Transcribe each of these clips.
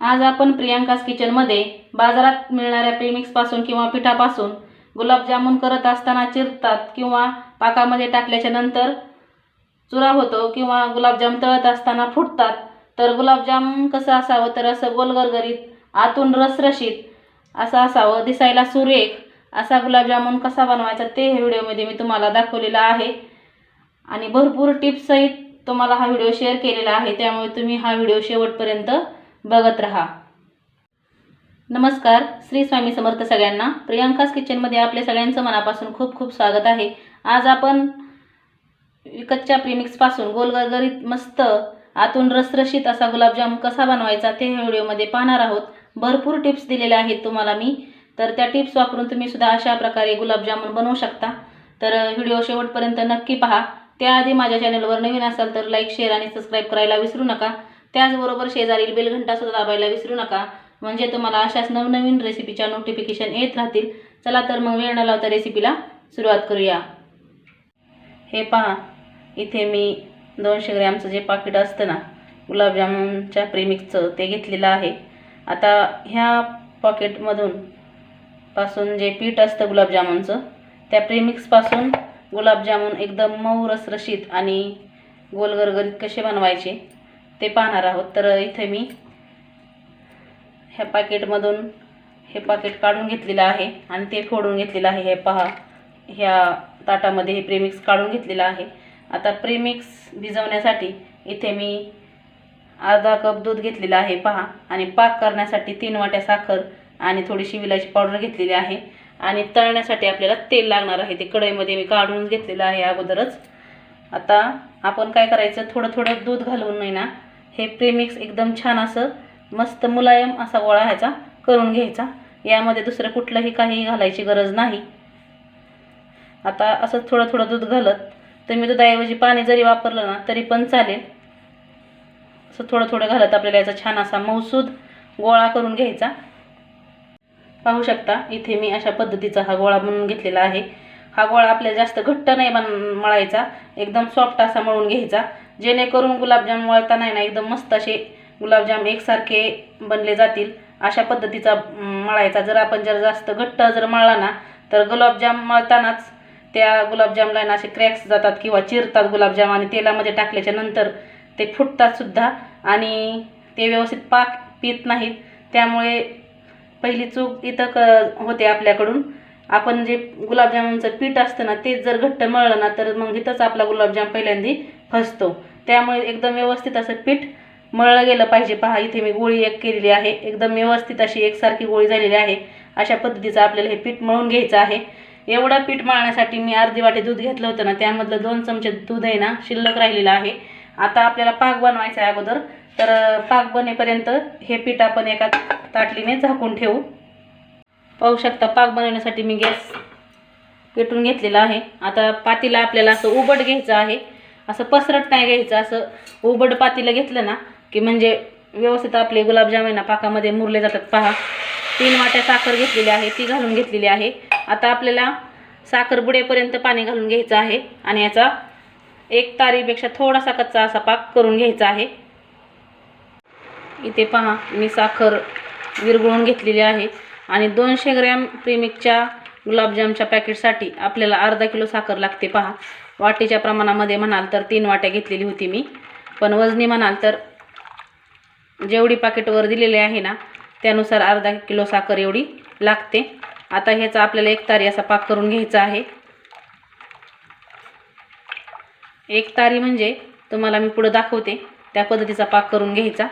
आज आपण प्रियांकास किचनमध्ये बाजारात मिळणाऱ्या प्रेमिक्सपासून किंवा पिठापासून गुलाबजामुन करत असताना चिरतात किंवा पाकामध्ये टाकल्याच्या नंतर चुरा होतो किंवा गुलाबजाम तळत असताना फुटतात तर गुलाबजाम कसं असावं? तर असं गोलगरगरीत आतून रसरशीत असं असावं दिसायला सुरेख असा गुलाबजामुन कसा बनवायचा ते व्हिडिओमध्ये मी तुम्हाला दाखवलेला आहे. आणि भरपूर टिप्ससहित तुम्हाला हा व्हिडिओ शेअर केलेला आहे त्यामुळे तुम्ही हा व्हिडिओ शेवटपर्यंत बघत रहा. नमस्कार श्री स्वामी समर्थ सगळ्यांना. प्रियांकास किचनमध्ये आपल्या सगळ्यांचं मनापासून खूप खूप स्वागत आहे. आज आपण विकतच्या प्रीमिक्सपासून गोलगरगरीत मस्त आतून रसरशीत असा गुलाबजाम कसा बनवायचा ते व्हिडिओमध्ये पाहणार आहोत. भरपूर टिप्स दिलेल्या आहेत तुम्हाला मी. तर त्या टिप्स वापरून तुम्ही सुद्धा अशा प्रकारे गुलाबजामुन बनवू शकता. तर व्हिडिओ शेवटपर्यंत नक्की पहा. त्याआधी माझ्या चॅनलवर नवीन असाल तर लाईक शेअर आणि सबस्क्राईब करायला विसरू नका. त्याचबरोबर शेजारील बेलघंटासुद्धा दाबायला विसरू नका. म्हणजे तुम्हाला अशाच नवनवीन रेसिपीच्या नोटिफिकेशन येत राहतील. चला तर मग वेळ न लावता रेसिपीला सुरुवात करूया. हे पहा. इथे मी दोनशे ग्रॅमचं जे पाकिट असतं ना गुलाबजामुनच्या प्रेमिक्सचं ते घेतलेलं आहे. आता ह्या पॉकेटमधून पासून जे पीठ असतं गुलाबजामुनचं त्या प्रेमिक्सपासून गुलाबजामुन एकदम मऊ रसरशीत आणि गोलगरगरीत कसे बनवायचे ते पाहणार आहोत. तर इथे मी ह्या पाकिटमधून हे पाकिट काढून घेतलेलं आहे आणि ते फोडून घेतलेलं आहे. हे पहा ह्या ताटामध्ये हे प्रेमिक्स काढून घेतलेलं आहे. आता प्रेमिक्स भिजवण्यासाठी इथे मी अर्धा कप दूध घेतलेलं आहे पहा. आणि पाक करण्यासाठी तीन वाट्या साखर आणि थोडीशी विलायची पावडर घेतलेली आहे. आणि तळण्यासाठी आपल्याला तेल लागणार आहे. ते कढईमध्ये मी काढून घेतलेलं आहे अगोदरच. आता आपण काय करायचं? थोडं थोडं दूध घालून नाही ना हे प्रेमिक्स एकदम छान असं मस्त मुलायम असा गोळा ह्याचा करून घ्यायचा. यामध्ये दुसरं कुठलंही काही घालायची गरज नाही. आता असं थोडं थोडं दूध घालत तुम्ही दुधाऐवजी पाणी जरी वापरलं ना तरी पण चालेल. असं थोडं थोडं घालत आपल्याला याचा छान असा मौसूद गोळा करून घ्यायचा. पाहू शकता इथे मी अशा पद्धतीचा हा गोळा बनवून घेतलेला आहे. हा गोळा आपल्याला जास्त घट्ट नाही बन मळायचा एकदम सॉफ्ट असा मळून घ्यायचा. जेणेकरून गुलाबजाम मळताना आहे ना एकदम मस्त असे गुलाबजाम एकसारखे बनले जातील. अशा पद्धतीचा मळायचा. जर आपण जर जास्त घट्ट जर मळला ना तर गुलाबजाम मळतानाच त्या गुलाबजामला ना असे क्रॅक्स जातात किंवा चिरतात गुलाबजाम आणि तेलामध्ये टाकल्याच्या नंतर ते फुटतात सुद्धा आणि ते व्यवस्थित पाक पित नाहीत. त्यामुळे पहिली चूक इथं क होते आपल्याकडून. आपण जे गुलाबजामुनचं पीठ असतं ना ते जर घट्ट मळलं ना तर मग इथंच आपला गुलाबजाम पहिल्यांदी फसतो. त्यामुळे एकदम व्यवस्थित असं पीठ मळलं गेलं पाहिजे. पहा इथे मी गोळी एक केलेली आहे. एकदम व्यवस्थित अशी एकसारखी गोळी झालेली आहे. अशा पद्धतीचं आपल्याला हे पीठ मळून घ्यायचं आहे. एवढं पीठ मळण्यासाठी मी अर्धी वाटी दूध घेतलं होतं ना त्यामधलं दोन चमचे दूध आहे ना शिल्लक राहिलेलं आहे. आता आपल्याला पाक बनवायचा आहे अगोदर. तर पाक बनेपर्यंत हे पीठ आपण एका ताटलीने झाकून ठेवू. पाहू शकता पाक बनवण्यासाठी मी गॅस पेटून घेतलेला आहे. आता पातीला आपल्याला असं उबट घ्यायचं आहे. असं पसरट नाही घ्यायचं असं उबड पातीला घेतलं ना की म्हणजे व्यवस्थित आपले गुलाबजाम आहे ना पाकामध्ये मुरले जातात. पहा तीन वाट्या साखर घेतलेली आहे ती घालून घेतलेली आहे. आता आपल्याला साखर बुडेपर्यंत पाणी घालून घ्यायचं आहे आणि याचा एक तारीपेक्षा थोडासा कच्चा असा पाक करून घ्यायचा आहे. इथे पहा मी साखर विरघळून घेतलेली आहे आणि दोनशे ग्रॅम प्रेमिकच्या गुलाबजामच्या पॅकेटसाठी आपल्याला अर्धा किलो साखर लागते पहा. वाटीच्या प्रमाणामध्ये म्हणाल तर तीन वाट्या घेतलेली होती मी. पण वजनी म्हणाल तर जेवढी पाकिटवर दिलेली आहे ना त्यानुसार अर्धा किलो साखर एवढी लागते. आता ह्याचा आपल्याला एक तारी असा पाक करून घ्यायचा आहे. एक तारी म्हणजे तुम्हाला मी पुढं दाखवते त्या पद्धतीचा पाक करून घ्यायचा.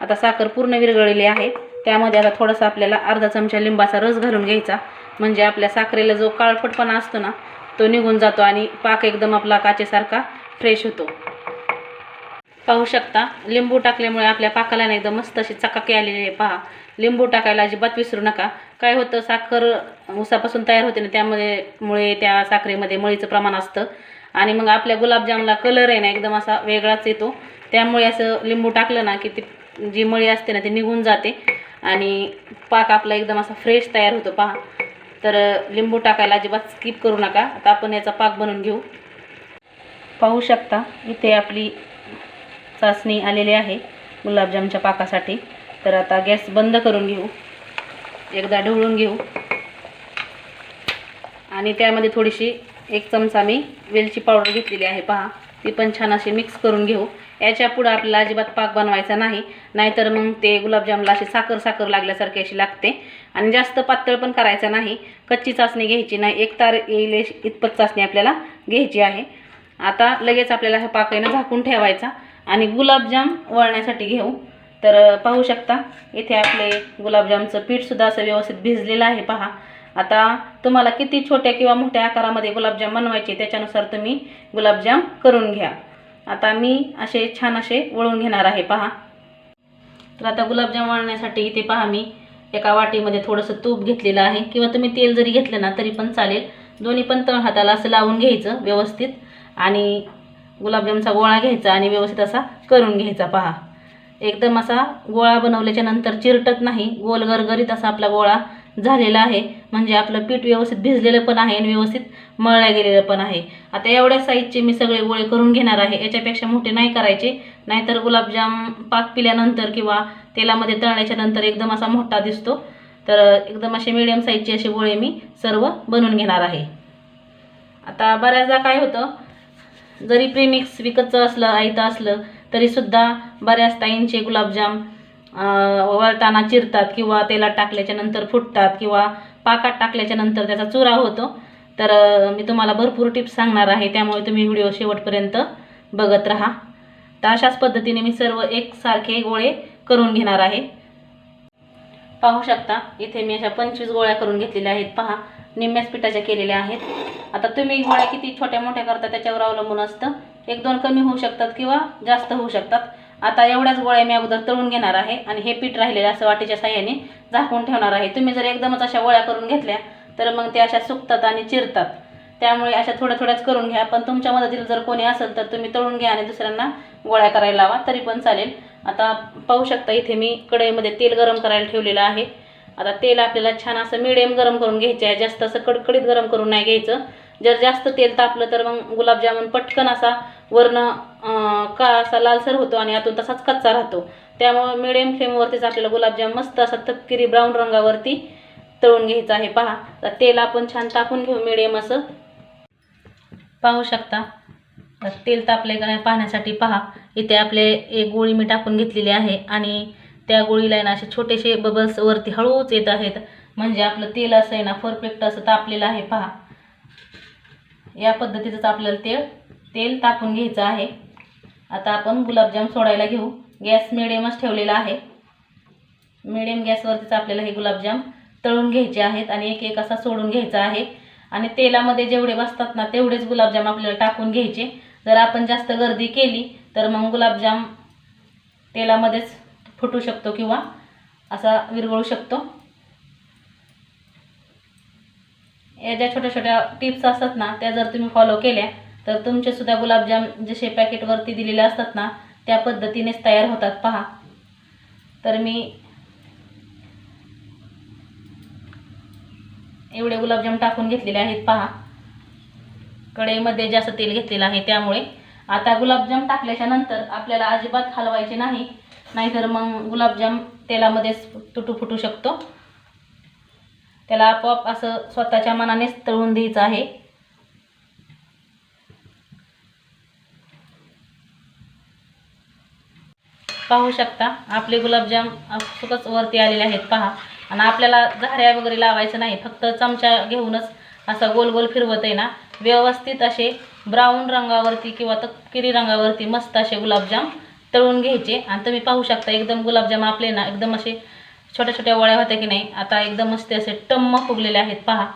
आता साखर पूर्ण विरघळलेली आहे त्यामध्ये आता थोडासा आपल्याला अर्धा चमचा लिंबाचा रस घालून घ्यायचा. म्हणजे आपल्या साखरेला जो काळपटपणा असतो ना तो निघून जातो आणि पाक एकदम आपला काचेसारखा फ्रेश होतो. पाहू शकता लिंबू टाकल्यामुळे आपल्या पाकाला ना एकदम मस्त अशी चकाकी आलेली आहे. पहा लिंबू टाकायला अजिबात विसरू नका. काय होतं साखर उसापासून तयार होते ना त्यामध्ये मुळे त्या साखरेमध्ये मळीचं प्रमाण असतं. आणि मग आपल्या गुलाबजामला कलर आहे ना एकदम असा वेगळाच येतो. त्यामुळे असं लिंबू टाकलं ना की ती जी मळी असते ना ती निघून जाते. आणि पाक आपला एकदम असा फ्रेश तयार होतो. पहा तर लिंबू टाकायला अजिबात स्किप करू नका. आता आपण याचा पाक बनवून घेऊ. पाहू शकता इथे आपली चाचणी आलेली आहे गुलाबजामच्या पाकासाठी. तर आता गॅस बंद करून घेऊ. एकदा ढवळून घेऊ. आणि त्यामध्ये थोडीशी एक चमचा मी वेलची पावडर घेतलेली आहे पहा. ती पण छान अशी मिक्स करून घेऊ. याच्या पुढं आपल्याला अजिबात पाक बनवायचा नाही. नाहीतर मग ते गुलाबजामला अशी साखर साखर लागल्यासारखी अशी लागते. आणि जास्त पातळ पण करायचं नाही. कच्ची चाचणी घ्यायची नाही. एक तार येईल इतपत चाचणी आपल्याला घ्यायची आहे. आता लगेच आपल्याला हा पाकळीनं झाकून ठेवायचा. आणि गुलाबजाम वळण्यासाठी घेऊ. तर पाहू शकता इथे आपले गुलाबजामचं पीठसुद्धा असं व्यवस्थित भिजलेलं आहे. पहा. आता तुम्हाला किती छोट्या किंवा मोठ्या आकारामध्ये गुलाबजाम बनवायचे त्याच्यानुसार तुम्ही गुलाबजाम करून घ्या. आता मी असे छान असे वळून घेणार आहे पहा. तर आता गुलाबजाम वळण्यासाठी इथे पहा मी एका वाटीमध्ये थोडंसं तूप घेतलेलं आहे. किंवा तुम्ही तेल जरी घेतलं ना तरी पण चालेल. दोन्ही पण तळ हाताला असं लावून घ्यायचं व्यवस्थित. आणि गुलाबजामचा गोळा घ्यायचा आणि व्यवस्थित असा करून घ्यायचा पहा. एकदम असा गोळा बनवल्याच्या नंतर चिरटत नाही. गोल गरगरीत असा आपला गोळा झालेलं आहे. म्हणजे आपलं पीठ व्यवस्थित भिजलेलं पण आहे आणि व्यवस्थित मळल्या गेलेलं पण आहे. आता एवढ्या साईजचे मी सगळे गोळे करून घेणार आहे. याच्यापेक्षा मोठे नाही करायचे. नाहीतर गुलाबजाम पाक पिल्यानंतर किंवा तेलामध्ये तळण्याच्या नंतर एकदम असा मोठा दिसतो. तर एकदम असे मिडियम साईजचे असे गोळे मी सर्व बनवून घेणार आहे. आता बऱ्याचदा काय होतं? जरी प्रीमिक्स विकतचं असलं आयतं असलं तरीसुद्धा बऱ्याच ताईंचे गुलाबजाम वळताना चिरतात किंवा तेलात टाकल्याच्या नंतर फुटतात किंवा पाकात टाकल्याच्या नंतर त्याचा चुरा होतो. तर मी तुम्हाला भरपूर टिप्स सांगणार आहे. त्यामुळे तुम्ही व्हिडिओ शेवटपर्यंत बघत राहा. तर अशाच पद्धतीने मी सर्व एकसारखे गोळे करून घेणार आहे. पाहू शकता इथे मी अशा पंचवीस गोळ्या करून घेतलेल्या आहेत. पहा निम्म्याच पिठाच्या केलेल्या आहेत. आता तुम्ही गोळ्या किती छोट्या मोठ्या करता त्याच्यावर अवलंबून असतं. एक दोन कमी होऊ शकतात किंवा जास्त होऊ शकतात. आता एवढ्याच गोळ्या मी अगोदर तळून घेणार आहे आणि हे पीठ राहिलेलं असं वाटीच्या साह्याने झाकून ठेवणार आहे. तुम्ही जर एकदमच अशा गोळ्या करून घेतल्या तर मग त्या अशा सुकतात आणि चिरतात. त्यामुळे अशा थोड्या थोड्याच करून घ्या. पण तुमच्या मदतीला जर कोणी असेल तर तुम्ही तळून घ्या आणि दुसऱ्यांना गोळ्या करायला लावा तरी पण चालेल. आता पाहू शकता इथे मी कढईमध्ये तेल गरम करायला ठेवलेलं आहे. आता तेल आपल्याला छान असं मिडियम गरम करून घ्यायचं आहे. जास्त असं कडकडीत गरम करून नाही घ्यायचं. जर जास्त तेल तापलं तर मग गुलाबजामुन पटकन असा वरनं का असा लालसर होतो आणि आतून तसाच कच्चा राहतो. त्यामुळं मिडियम फ्लेमवरतीच आपल्याला गुलाबजाम मस्त असा तपकिरी ब्राऊन रंगावरती तळून घ्यायचं आहे. पहा तर तेल आपण छान टाकून घेऊ मिडियम असं. पाहू शकता. तर तेल तापले का नाही पाहण्यासाठी पहा. इथे आपले एक गोळी मी टाकून घेतलेली आहे आणि त्या गोळीला आहे ना असे छोटेसे बबल्स वरती हळूच येत आहेत. म्हणजे आपलं तेल असं आहे ना परफेक्ट असं तापलेलं आहे. पहा. या पद्धतीचंच आपल्याला तेल तेल तापून घ्यायचं आहे. आता आपण गुलाबजाम सोडायला घेऊ. गॅस मिडियमच ठेवलेला आहे. मिडियम गॅसवरतीच आपल्याला हे गुलाबजाम तळून घ्यायचे आहेत आणि एक एक असा सोडून घ्यायचा आहे. आणि तेलामध्ये जेवढे बसतात ना तेवढेच गुलाबजाम आपल्याला टाकून घ्यायचे. जर आपण जास्त गर्दी केली तर मग गुलाबजाम तेलामध्येच फुटू शकतो किंवा असा विरघळू शकतो. या ज्या छोट्या छोट्या टिप्स असतात ना त्या जर तुम्ही फॉलो केल्या तर तुमचेसुद्धा गुलाबजाम जसे पॅकेटवरती दिलेले असतात ना त्या पद्धतीनेच तयार होतात. पहा. तर मी एवढे गुलाबजाम टाकून घेतलेले आहेत. पहा. कढईमध्ये जास्त तेल घेतलेलं आहे त्यामुळे. आता गुलाबजाम टाकल्याच्या नंतर आपल्याला अजिबात हलवायचे नाही. नाहीतर मग गुलाबजाम तेलामध्येच तुटू फुटू शकतो. त्याला आपोआप असं स्वतःच्या मनानेच तळून द्यायचं आहे. पाहू शकता. आपले गुलाबजाम आपसुकच वरती आलेले आहेत पहा. आणि आपल्याला झाऱ्या वगैरे लावायचं नाही फक्त चमचा घेऊनच असा गोल गोल फिरवत आहे ना. व्यवस्थित असे ब्राऊन रंगावरती किंवा तपकिरी रंगावरती मस्त असे गुलाबजाम तळून घ्यायचे. आणि तुम्ही पाहू शकता एकदम गुलाबजाम आपले ना एकदम असे छोट्या छोट्या वळ्या होत्या की नाही. आता एकदम मस्त असे टम्म फुगलेले आहेत पहा.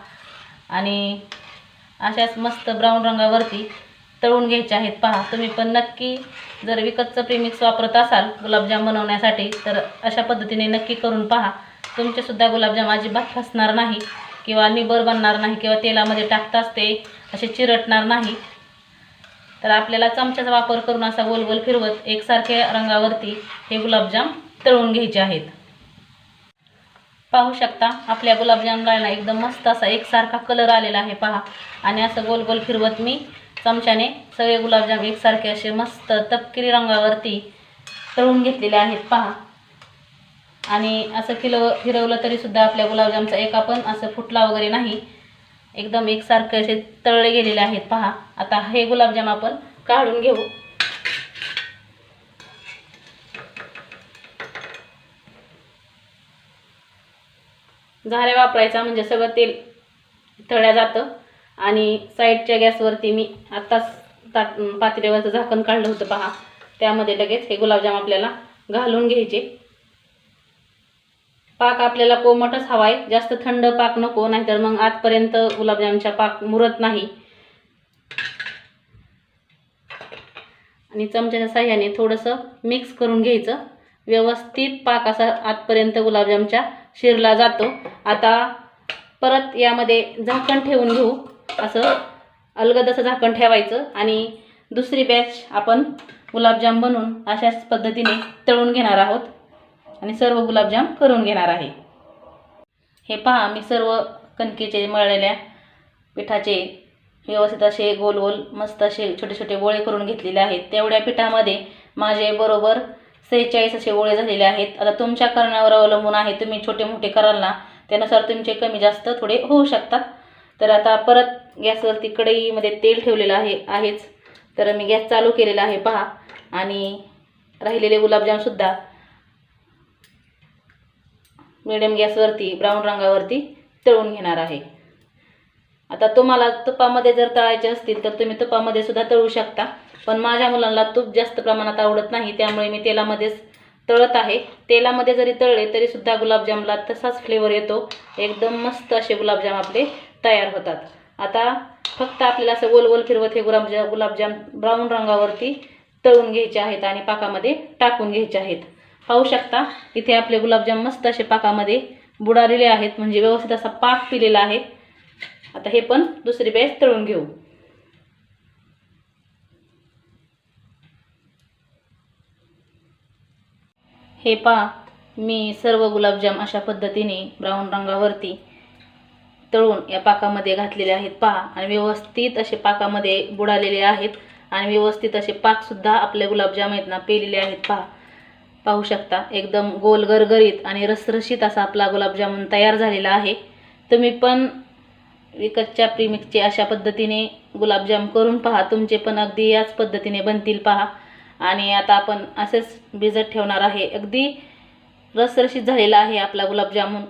आणि अशाच मस्त ब्राऊन रंगावरती तळून घ्यायचे आहेत. पहा तुम्ही पण नक्की जर विकतचं प्रीमिक्स वापरत असाल गुलाबजाम बनवण्यासाठी तर अशा पद्धतीने नक्की करून पहा. तुमचेसुद्धा गुलाबजाम अजिबात फसणार नाही किंवा निबर बनणार नाही किंवा तेलामध्ये टाकताच ते असे चिरटणार नाही. तर आपल्याला चमच्याचा वापर करून असा गोल गोल फिरवत एकसारख्या रंगावरती हे गुलाबजाम तळून घ्यायचे आहेत. पाहू शकता आपल्या गुलाबजामला ना एकदम मस्त असा एकसारखा कलर आलेला आहे पहा. आणि असं गोल गोल फिरवत मी चमच्याने सगळे गुलाबजाम एकसारखे असे मस्त तपकिरी रंगावरती तळून घेतलेले आहेत पहा. आणि असं फिरव फिरवलं तरीसुद्धा आपल्या गुलाबजामचा एका पण असं फुटला वगैरे नाही. एकदम एकसारखे असे तळले गेलेले आहेत पहा. आता हे गुलाबजाम आपण काढून घेऊ. झाऱ्या वापरायचा म्हणजे सगळं तेल तळल्या जातं. आणि साईडच्या गॅसवरती मी आत्ताच ताट पातळीवरचं झाकण काढलं होतं पहा. त्यामध्ये लगेच हे गुलाबजाम आपल्याला घालून घ्यायचे. पाक आपल्याला कोमटच हवा आहे जास्त थंड पाक नको नाहीतर मग आतपर्यंत गुलाबजामचा पाक मुरत नाही. आणि चमच्याच्या साह्याने थोडंसं मिक्स करून घ्यायचं. व्यवस्थित पाक असा आतपर्यंत गुलाबजामच्या शिरला जातो. आता परत यामध्ये झाकण ठेवून घेऊ. असं अलगद असं झाकण ठेवायचं आणि दुसरी बॅच आपण गुलाबजाम बनवून अशाच पद्धतीने तळून घेणार आहोत. आणि सर्व गुलाबजाम करून घेणार आहे. हे पहा मी सर्व कणकेचे मळलेल्या पिठाचे व्यवस्थित असे गोल गोल मस्त असे छोटे छोटे गोळे करून घेतलेले आहेत. तेवढ्या पिठामध्ये माझे बरोबर सेहेचाळीस असे गोळे झालेले आहेत. आता तुमच्या करण्यावर अवलंबून आहे. तुम्ही छोटे मोठे कराल ना त्यानुसार तुमचे कमी जास्त थोडे होऊ शकतात. तर आता परत गॅसवरती कढईमध्ये तेल ठेवलेलं आहे आहेच. तर मी गॅस चालू केलेला आहे पहा. आणि राहिलेले गुलाबजामसुद्धा मिडियम गॅसवरती ब्राऊन रंगावरती तळून घेणार आहे. आता तुम्हाला तुपामध्ये जर तळायचे असतील तर तुम्ही तुपामध्ये सुद्धा तळू शकता. पण माझ्या मुलांना तूप जास्त प्रमाणात आवडत नाही त्यामुळे मी तेलामध्येच तळत आहे. तेलामध्ये जरी तळले तरीसुद्धा गुलाबजामला तसाच फ्लेवर येतो. एकदम मस्त असे गुलाबजाम आपले तयार होतात. आता फक्त आपल्याला असं गोल गोल फिरवत हे गुलाबजा गुलाबजाम ब्राऊन रंगावरती तळून घ्यायचे आहेत आणि पाकामध्ये टाकून घ्यायचे आहेत. पाहू शकता इथे आपले गुलाबजाम मस्त असे पाकामध्ये बुडालेले आहेत. म्हणजे व्यवस्थित असा पाक पिलेला आहे. आता हे पण दुसरी बॅच तळून घेऊ. हे पा मी सर्व गुलाबजाम अशा पद्धतीने ब्राऊन रंगावरती तळून या पाकामध्ये घातलेले आहेत. पहा आणि व्यवस्थित असे पाकामध्ये बुडालेले आहेत. आणि व्यवस्थित असे पाकसुद्धा आपले गुलाबजाम आहेत ना पेलेले आहेत. पहा पाहू शकता एकदम गोल गरगरीत आणि रसरशीत असा आपला गुलाबजामुन तयार झालेला आहे. तुम्ही पण विकतच्या प्रीमिक्सचे अशा पद्धतीने गुलाबजाम करून पहा. तुमचे पण अगदी याच पद्धतीने बनतील पहा. आणि आता आपण असेच भिजत ठेवणार आहे. अगदी रसरशीत झालेला आहे आपला गुलाबजामुन.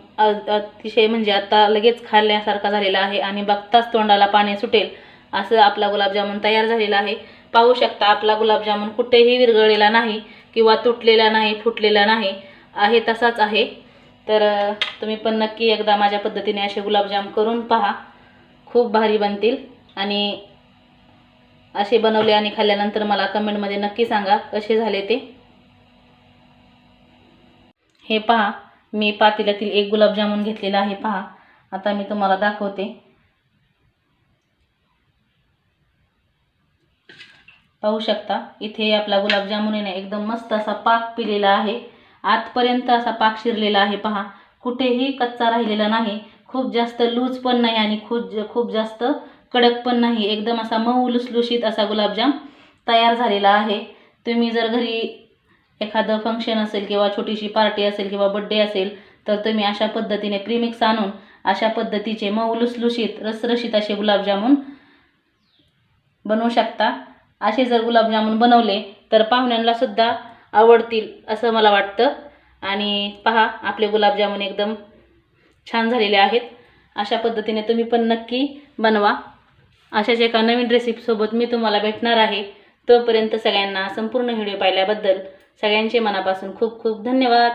अतिशय म्हणजे आता लगेच खाल्ल्यासारखा झालेला आहे आणि बघताच तोंडाला पाणी सुटेल असं आपला गुलाबजामुन तयार झालेला आहे. पाहू शकता आपला गुलाबजामुन कुठेही विरघळलेला नाही किंवा तुटलेला नाही फुटलेला नाही आहे तसाच आहे. तर तुम्ही पण नक्की एकदा माझ्या पद्धतीने असे गुलाबजाम करून पहा. खूप भारी बनतील आणि असे बनवले आणि खाल्ल्यानंतर मला कमेंटमध्ये नक्की सांगा कसे झाले ते. हे पहा मी पातेल्यातील एक गुलाबजामुन घेतलेला आहे पहा. आता मी तुम्हाला दाखवते. पाहू शकता इथे आपला गुलाबजामुन ना एकदम मस्त असा पाक पिलेला आहे. आतपर्यंत असा पाक शिरलेला आहे पहा. कुठेही कच्चा राहिलेला नाही. खूप जास्त लूज पण नाही आणि खूप खूप जास्त कडक पण नाही. एकदम असा मऊ लुसलुशीत असा गुलाबजाम तयार झालेला आहे. तुम्ही जर घरी एखादं फंक्शन असेल किंवा छोटीशी पार्टी असेल किंवा बड्डे असेल तर तुम्ही अशा पद्धतीने प्रीमिक्स आणून अशा पद्धतीचे मऊ लुसलुशीत रसरशीत असे गुलाबजामुन बनवू शकता. असे जर गुलाबजामुन बनवले तर पाहुण्यांना सुद्धा आवडतील असं मला वाटतं. आणि पहा आपले गुलाबजामुन एकदम छान झालेले आहेत. अशा पद्धतीने तुम्ही पण नक्की बनवा. अशाच एका नवीन रेसिपीसोबत मी तुम्हाला भेटणार आहे. तोपर्यंत सगळ्यांना संपूर्ण व्हिडिओ पाहिल्याबद्दल सगळ्यांचे मनापासून खूप खूप धन्यवाद.